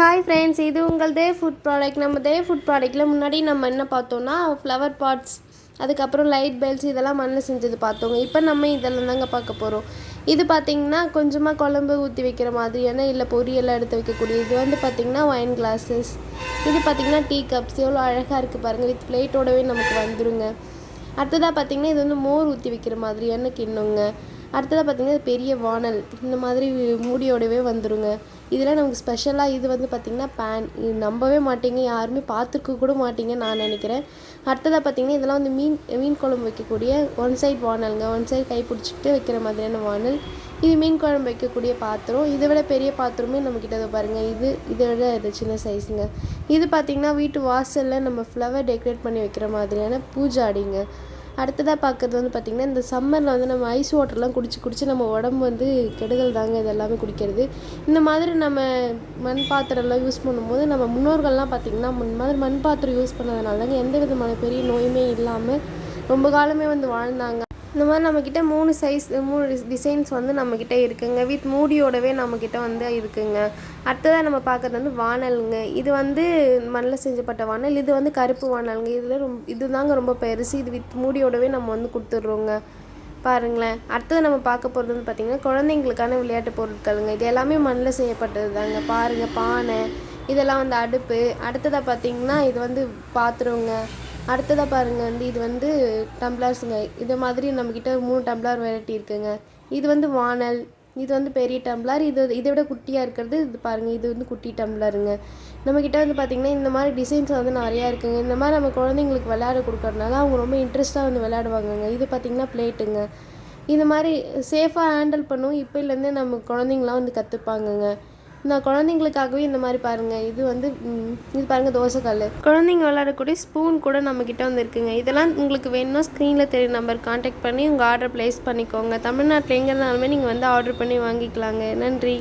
Hi friends இது உங்கள் தே food product நம்ம தே ஃபுட் ப்ராடக்ட்டில் முன்னாடி நம்ம என்ன பார்த்தோன்னா ஃப்ளவர் பாட்ஸ் அதுக்கப்புறம் லைட் பெல்ஸ் இதெல்லாம் மண்ணில் செஞ்சது பார்த்தோங்க. இப்போ நம்ம இதெல்லாம் தாங்க பார்க்க போகிறோம் இது பார்த்திங்கன்னா கொஞ்சமாக குழம்பு ஊற்றி வைக்கிற மாதிரியான இல்லை பொரியெல்லாம் எடுத்து வைக்கக்கூடிய இது வந்து பார்த்திங்கன்னா ஒயின் கிளாஸஸ் இது பார்த்திங்கன்னா டீ கப்ஸ் எவ்வளோ அழகாக இருக்குது பாருங்கள் வித் பிளேட்டோடவே நமக்கு வந்துடுங்க அடுத்ததாக பார்த்திங்கன்னா இது வந்து மோர் ஊற்றி வைக்கிற மாதிரியான கிண்ணுங்க. அடுத்ததாக பார்த்திங்கன்னா பெரிய வானல். இந்த மாதிரி மூடியோடவே வந்துடுங்க இதெல்லாம் நமக்கு ஸ்பெஷலாக இது வந்து பார்த்திங்கன்னா பேன் இது நம்பவே மாட்டீங்க. யாருமே பார்த்துக்க கூட மாட்டீங்க நான் நினைக்கிறேன். அடுத்ததாக பார்த்திங்கன்னா இதெல்லாம் வந்து மீன் மீன் குழம்பு வைக்கக்கூடிய ஒன் சைட் வானலுங்க. ஒன் சைடு கை பிடிச்சிட்டு வைக்கிற மாதிரியான வானல். இது மீன் குழம்பு வைக்கக்கூடிய பாத்திரம். இதை விட பெரிய பாத்திரமே நம்மக்கிட்ட இதை பாருங்கள் இது இதை விட இது சின்ன சைஸுங்க இது பார்த்திங்கன்னா வீட்டு வாசலில் நம்ம ஃப்ளவர் டெக்கரேட் பண்ணி வைக்கிற மாதிரியான பூஜாடிங்க. அடுத்ததாக பார்க்குறது வந்து பார்த்திங்கன்னா இந்த சம்மரில் வந்து நம்ம ஐஸ் வாட்டர்லாம் குடிச்சு குடிச்சு நம்ம உடம்பு வந்து கெடுதல் தாங்க இது எல்லாமே குடிக்கிறது. இந்த மாதிரி நம்ம மண் பாத்திரம்லாம் யூஸ் பண்ணும்போது நம்ம முன்னோர்கள்லாம் பார்த்திங்கன்னா இந்த மாதிரி மண் பாத்திரம் யூஸ் பண்ணதுனால தாங்க எந்த விதமான பெரிய நோயுமே இல்லாமல் ரொம்ப காலமே வந்து வாழ்ந்தாங்க. இந்த மாதிரி நம்மக்கிட்ட மூணு சைஸ் மூணு டிசைன்ஸ் வந்து நம்மக்கிட்ட இருக்குங்க. வித் மூடியோடவே நம்மக்கிட்ட வந்து இருக்குங்க. அடுத்ததாக நம்ம பார்க்குறது வந்து வானலுங்க. இது வந்து மண்ணில் செஞ்சப்பட்ட வானல். இது வந்து கருப்பு வானலுங்க. இதில் ரொம்ப இதுதாங்க ரொம்ப பெருசு. இது வித் மூடியோடவே நம்ம வந்து கொடுத்துட்றோங்க. பாருங்களேன். அடுத்தது நம்ம பார்க்க போகிறது வந்து பார்த்திங்கன்னா குழந்தைங்களுக்கான விளையாட்டு பொருட்களுங்க. இது எல்லாமே மண்ணில் செய்யப்பட்டது தாங்க பாருங்கள் பானை. இதெல்லாம் வந்து அடுப்பு. அடுத்ததாக பார்த்திங்கன்னா இது வந்து பாத்திரங்க அடுத்ததாக பாருங்கள் வந்து இது வந்து டம்ளர்ஸுங்க இது மாதிரி நம்மக்கிட்ட மூணு டம்ளர் வெரைட்டி இருக்குதுங்க இது வந்து வானல் இது வந்து பெரிய டம்ளர் இது இதை விட குட்டியாக இருக்கிறது இது பாருங்கள் இது வந்து குட்டி டம்ளருங்க நம்மக்கிட்ட வந்து பார்த்திங்கன்னா இந்த மாதிரி டிசைன்ஸ் வந்து நிறையா இருக்குங்க. இந்த மாதிரி நம்ம குழந்தைங்களுக்கு விளையாட கொடுக்கறதுனால அவங்க ரொம்ப இன்ட்ரெஸ்ட்டாக வந்து விளையாடுவாங்கங்க. இது பார்த்திங்கன்னா பிளேட்டுங்க இந்த மாதிரி சேஃபாக ஹேண்டில் பண்ணும். இப்போலேருந்தே நம்ம குழந்தைங்களாம் வந்து கற்றுப்பாங்கங்க நான் குழந்தைங்களுக்காகவே இந்த மாதிரி பாருங்கள் இது வந்து இது பாருங்கள் தோசைக்கல் குழந்தைங்க விளையாடக்கூடிய ஸ்பூன் கூட நம்மக்கிட்ட வந்து இருக்குங்க. இதெல்லாம் உங்களுக்கு வேணும்னா ஸ்க்ரீனில் தெரியும் நம்பர் காண்டாக்ட் பண்ணி உங்கள் ஆர்டர் ப்ளேஸ் பண்ணிக்கோங்க. தமிழ்நாட்டில் எங்கே இருந்தாலுமே நீங்கள் வந்து ஆர்டர் பண்ணி வாங்கிக்கலாங்க. நன்றி.